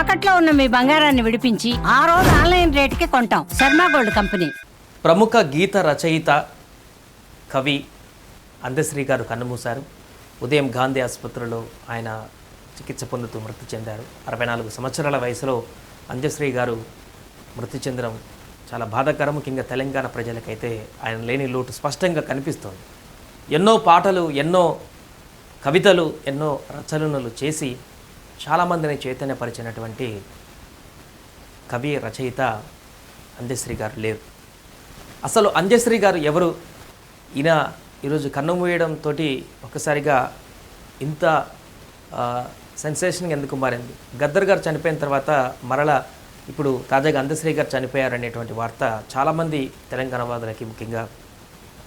తాకట్లో ఉన్న మీ బంగారాన్ని విడిపించి ఆ రోజు ఆన్లైన్ రేటుకి కొంటాం. Sharma gold company. ప్రముఖ గీత రచయిత కవి అందశ్రీ గారు కన్నుమూశారు. ఉదయం గాంధీ ఆసుపత్రిలో ఆయన చికిత్స పొందుతూ మృతి చెందారు. అరవై నాలుగు సంవత్సరాల వయసులో అంజశ్రీ గారు మృతి చెందడం చాలా బాధాకరం. ముఖ్యంగా తెలంగాణ ప్రజలకైతే ఆయన లేని లోటు స్పష్టంగా కనిపిస్తోంది. ఎన్నో పాటలు ఎన్నో కవితలు ఎన్నో రచనలు చేసి చాలామందిని చైతన్యపరిచినటువంటి కవి రచయిత అంజశ్రీ గారు లేరు. అసలు అంజశ్రీ గారు ఎవరు? ఈయన ఈరోజు కన్ను మూయడంతో ఒక్కసారిగా ఇంత సెన్సేషన్ ఎందుకు మారింది? గద్దర్ గారు చనిపోయిన తర్వాత మరల ఇప్పుడు తాజాగా అందశ్రీ గారు చనిపోయారనేటువంటి వార్త చాలామంది తెలంగాణ వాదులకి ముఖ్యంగా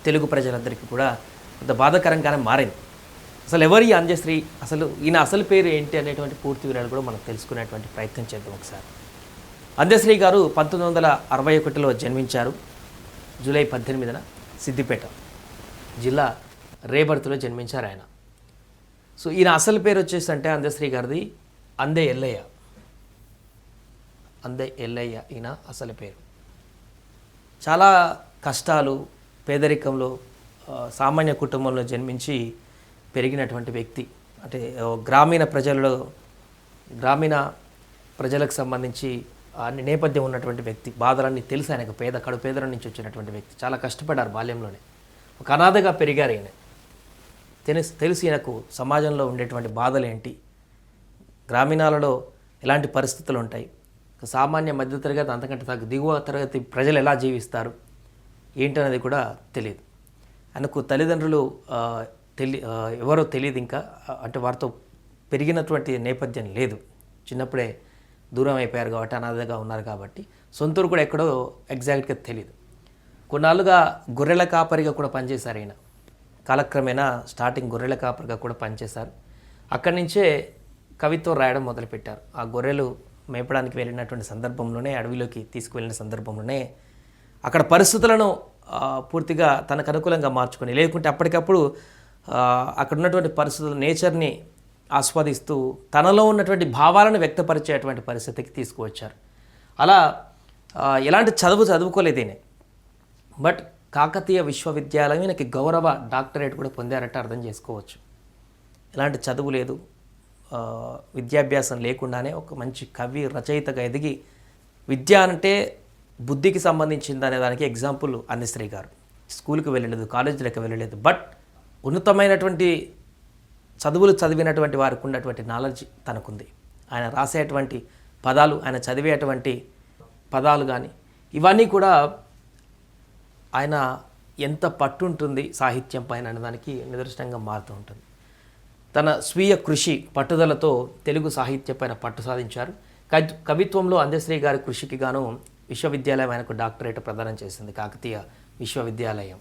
తెలుగు ప్రజలందరికీ కూడా కొంత బాధాకరంగానే మారింది. అసలు ఎవరి ఈ అంజశ్రీ అసలు ఈయన అసలు పేరు ఏంటి అనేటువంటి పూర్తి వివరాలు కూడా మనం తెలుసుకునేటువంటి ప్రయత్నం చేద్దాం ఒకసారి. అంజశ్రీ గారు పంతొమ్మిది వందల అరవై ఒకటిలో జన్మించారు జూలై పద్దెనిమిదిన సిద్దిపేట జిల్లా రేబర్త్లో జన్మించారు ఆయన. సో ఈయన అసలు పేరు వచ్చేసి అంటే అందశ్రీ గారిది అందే ఎల్లయ్య. అందే ఎల్లయ్య ఈయన అసలు పేరు. చాలా కష్టాలు పేదరికంలో సామాన్య కుటుంబంలో జన్మించి పెరిగినటువంటి వ్యక్తి. అంటే గ్రామీణ ప్రజలలో గ్రామీణ ప్రజలకు సంబంధించి అన్ని నేపథ్యం ఉన్నటువంటి వ్యక్తి బాధలన్నీ తెలుసు ఆయనకు పేద కడు పేదల నుంచి వచ్చినటువంటి వ్యక్తి. చాలా కష్టపడ్డారు బాల్యంలోనే. ఒక అనాథగా పెరిగారు ఈయన. తెలుసు తెలిసి ఈయనకు సమాజంలో ఉండేటువంటి బాధలు ఏంటి గ్రామీణాలలో ఎలాంటి పరిస్థితులు ఉంటాయి? సామాన్య మధ్యతరగతి అంతకంటే తగ్గ దిగువ తరగతి ప్రజలు ఎలా జీవిస్తారు? ఏంటనేది కూడా తెలియదు ఆయనకు తల్లిదండ్రులు తెలి ఎవరో తెలియదు ఇంకా. అంటే వారితో పెరిగినటువంటి నేపథ్యం లేదు. చిన్నప్పుడే దూరం అయిపోయారు కాబట్టి అనాథగా ఉన్నారు కాబట్టి. సొంతూరు కూడా ఎక్కడో ఎగ్జాక్ట్గా తెలియదు కొన్నాళ్ళుగా గొర్రెల కాపరిగా కూడా పనిచేశారు ఆయన కాలక్రమేణా స్టార్టింగ్ గొర్రెల కాపరిగా కూడా పనిచేశారు. అక్కడి నుంచే కవిత్వం రాయడం మొదలుపెట్టారు. ఆ గొర్రెలు మేపడానికి వెళ్ళినటువంటి సందర్భంలోనే అడవిలోకి తీసుకువెళ్ళిన సందర్భంలోనే అక్కడ పరిస్థితులను పూర్తిగా తనకు అనుకూలంగా మార్చుకొని లేకుంటే అప్పటికప్పుడు అక్కడ ఉన్నటువంటి పరిస్థితులు నేచర్ని ఆస్వాదిస్తూ తనలో ఉన్నటువంటి భావాలను వ్యక్తపరిచేటువంటి పరిస్థితికి తీసుకువచ్చారు. అలా ఎలాంటి చదువు చదువుకోలేదు బట్ కాకతీయ విశ్వవిద్యాలయం ఈయనకి గౌరవ డాక్టరేట్ కూడా పొందారంటే అర్థం చేసుకోవచ్చు. ఎలాంటి చదువు లేదు. విద్యాభ్యాసం లేకుండానే ఒక మంచి కవి రచయితగా ఎదిగి విద్య అంటే బుద్ధికి సంబంధించింది అనే దానికి ఎగ్జాంపుల్ అన్నశ్రీ గారు. స్కూల్కి వెళ్ళలేదు కాలేజీలకు వెళ్ళలేదు. బట్ ఉన్నతమైనటువంటి చదువులు చదివినటువంటి వారికి ఉన్నటువంటి నాలెడ్జ్ తనకుంది. ఆయన రాసేటువంటి పదాలు ఆయన చదివేటువంటి పదాలు కానీ ఇవన్నీ కూడా ఆయన ఎంత పట్టుంటుంది సాహిత్యం పైన అనే దానికి నిదర్శనంగా మారుతూ ఉంటుంది. తన స్వీయ కృషి పట్టుదలతో తెలుగు సాహిత్య పైన పట్టు సాధించారు. కవిత్వంలో అందశ్రీ గారి కృషికి గాను విశ్వవిద్యాలయం ఆయనకు డాక్టరేట్ ప్రదానం చేసింది. కాకతీయ విశ్వవిద్యాలయం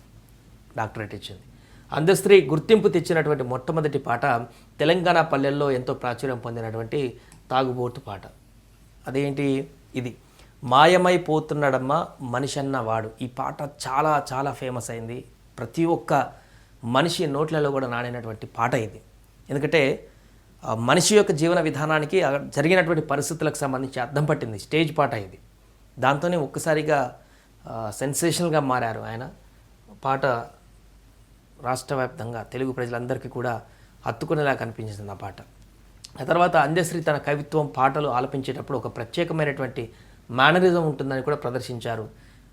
డాక్టరేట్ ఇచ్చింది. అందశ్రీ గుర్తింపు తెచ్చినటువంటి మొట్టమొదటి పాట తెలంగాణ పల్లెల్లో ఎంతో ప్రాచుర్యం పొందినటువంటి తాగుబోతు పాట. అదేంటి? ఇది. మాయమైపోతున్నాడమ్మా మనిషన్న వాడు ఈ పాట చాలా చాలా ఫేమస్ అయింది. ప్రతి ఒక్క మనిషి నోట్లలో కూడా నాడినటువంటి పాట ఇది. ఎందుకంటే మనిషి యొక్క జీవన విధానానికి జరిగినటువంటి పరిస్థితులకు సంబంధించి అర్థం పట్టింది. స్టేజ్ పాట ఇది. దాంతోనే ఒక్కసారిగా సెన్సేషనల్గా మారారు ఆయన. పాట రాష్ట్ర వ్యాప్తంగా తెలుగు ప్రజలందరికీ కూడా హత్తుకునేలా కనిపించింది ఆ పాట. ఆ తర్వాత అందశ్రీ తన కవిత్వం పాటలు ఆలపించేటప్పుడు ఒక ప్రత్యేకమైనటువంటి మేనరిజం ఉంటుందని కూడా ప్రదర్శించారు.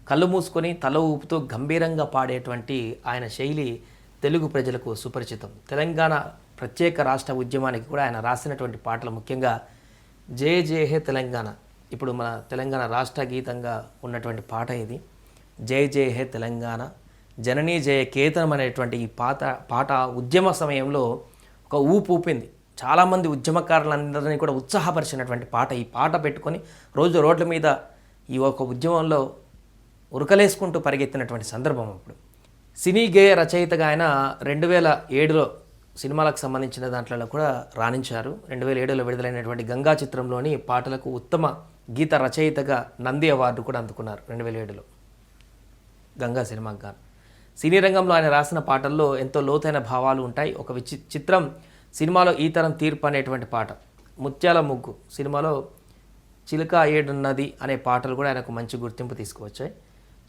కళ్ళు మూసుకొని తల ఊపుతూ గంభీరంగా పాడేటువంటి ఆయన శైలి తెలుగు ప్రజలకు సుపరిచితం. తెలంగాణ ప్రత్యేక రాష్ట్ర ఉద్యమానికి కూడా ఆయన రాసినటువంటి పాటలు ముఖ్యంగా జే జే హే తెలంగాణ. ఇప్పుడు మన తెలంగాణ రాష్ట్ర గీతంగా ఉన్నటువంటి పాట ఇది. జై జై హే తెలంగాణ. జననీ జయ కేతనం అనేటువంటి ఈ పాత పాట ఉద్యమ సమయంలో ఒక ఊపు ఊపింది. చాలామంది ఉద్యమకారులందరినీ కూడా ఉత్సాహపరిచినటువంటి పాట ఈ పాట పెట్టుకొని రోజు రోడ్ల మీద ఈ ఒక ఉద్యమంలో ఉరకలేసుకుంటూ పరిగెత్తినటువంటి సందర్భం అప్పుడు. సినీ గేయ రచయితగా ఆయన రెండు వేల ఏడులో సినిమాలకు సంబంధించిన దాంట్లో కూడా రాణించారు. రెండు వేల ఏడులో విడుదలైనటువంటి గంగా చిత్రంలోని పాటలకు ఉత్తమ గీత రచయితగా నంది అవార్డు కూడా అందుకున్నారు. రెండు వేల ఏడులో గంగా సినిమాకు గాను. సినీ రంగంలో ఆయన రాసిన పాటల్లో ఎంతో లోతైన భావాలు ఉంటాయి. ఒక విచి చిత్రం సినిమాలో ఈ తరం తీర్పు అనేటువంటి పాట. ముత్యాల ముగ్గు సినిమాలో చిలుక ఏడున్నది అనే పాటలు కూడా ఆయనకు మంచి గుర్తింపు తీసుకువచ్చాయి.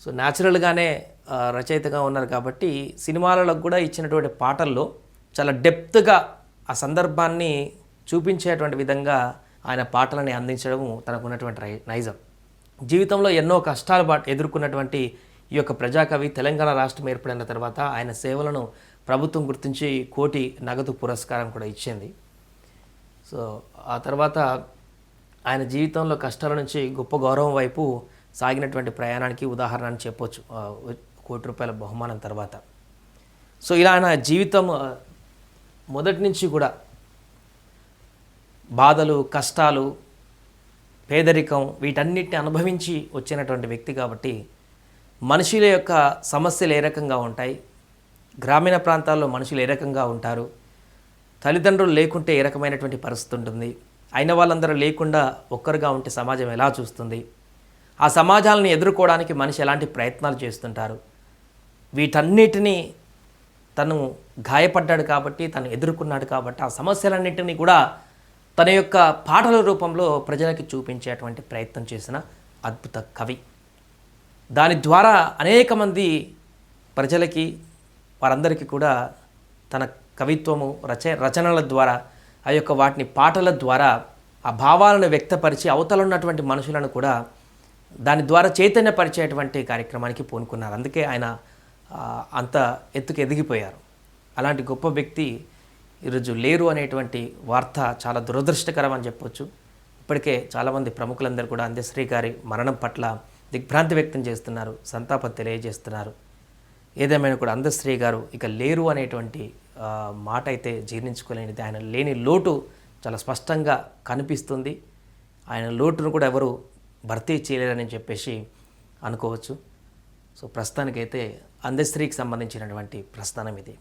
సో న్యాచురల్గానే రచయితగా ఉన్నారు కాబట్టి సినిమాలలో కూడా ఇచ్చినటువంటి పాటల్లో చాలా డెప్త్గా ఆ సందర్భాన్ని చూపించేటువంటి విధంగా ఆయన పాటలని అందించడము తనకున్నటువంటి నైజం. జీవితంలో ఎన్నో కష్టాలు ఎదుర్కొన్నటువంటి ఈ యొక్క ప్రజాకవి తెలంగాణ రాష్ట్రం ఏర్పడిన తర్వాత ఆయన సేవలను ప్రభుత్వం గుర్తించి కోటి నగదు పురస్కారం కూడా ఇచ్చింది. సో ఆ తర్వాత ఆయన జీవితంలో కష్టాల నుంచి గొప్ప గౌరవం వైపు సాగినటువంటి ప్రయాణానికి ఉదాహరణ అని చెప్పొచ్చు. కోటి రూపాయల బహుమానం తర్వాత. సో ఇలా ఆయన జీవితం మొదటి నుంచి కూడా బాధలు కష్టాలు పేదరికం వీటన్నిటిని అనుభవించి వచ్చినటువంటి వ్యక్తి కాబట్టి మనుషుల యొక్క సమస్యలు ఏ రకంగా ఉంటాయి? గ్రామీణ ప్రాంతాల్లో మనుషులు ఏ రకంగా ఉంటారు? తల్లిదండ్రులు లేకుంటే ఏ రకమైనటువంటి పరిస్థితి ఉంటుంది? అయిన వాళ్ళందరూ లేకుండా ఒక్కరుగా ఉంటే సమాజం ఎలా చూస్తుంది? ఆ సమాజాలను ఎదుర్కోవడానికి మనిషి ఎలాంటి ప్రయత్నాలు చేస్తుంటారు? వీటన్నిటినీ తను గాయపడ్డాడు కాబట్టి తను ఎదుర్కొన్నాడు కాబట్టి ఆ సమస్యలన్నింటినీ కూడా తన యొక్క పాటల రూపంలో ప్రజలకి చూపించేటువంటి ప్రయత్నం చేసిన అద్భుత కవి. దాని ద్వారా అనేక మంది ప్రజలకి వారందరికీ కూడా తన కవిత్వము రచ రచనల ద్వారా ఆ యొక్క వాటిని పాటల ద్వారా ఆ భావాలను వ్యక్తపరిచి అవతల ఉన్నటువంటి మనుషులను కూడా దాని ద్వారా చైతన్యపరిచేటువంటి కార్యక్రమానికి పూనుకున్నారు. అందుకే ఆయన అంత ఎత్తుకు ఎదిగిపోయారు. అలాంటి గొప్ప వ్యక్తి ఈరోజు లేరు అనేటువంటి వార్త చాలా దురదృష్టకరం అని చెప్పొచ్చు. ఇప్పటికే చాలామంది ప్రముఖులందరూ కూడా అందశ్రీ గారి మరణం పట్ల దిగ్భ్రాంతి వ్యక్తం చేస్తున్నారు సంతాపం తెలియజేస్తున్నారు. ఏదేమైనా కూడా అందశ్రీ గారు ఇక లేరు అనేటువంటి మాట అయితే జీర్ణించుకోలేనిది. ఆయన లేని లోటు చాలా స్పష్టంగా కనిపిస్తుంది. ఆయన లోటును కూడా ఎవరు భర్తీ చేయలేరని చెప్పేసి అనుకోవచ్చు. సో ప్రస్తుతానికైతే అందశ్రీకి సంబంధించినటువంటి ప్రస్థానం ఇది.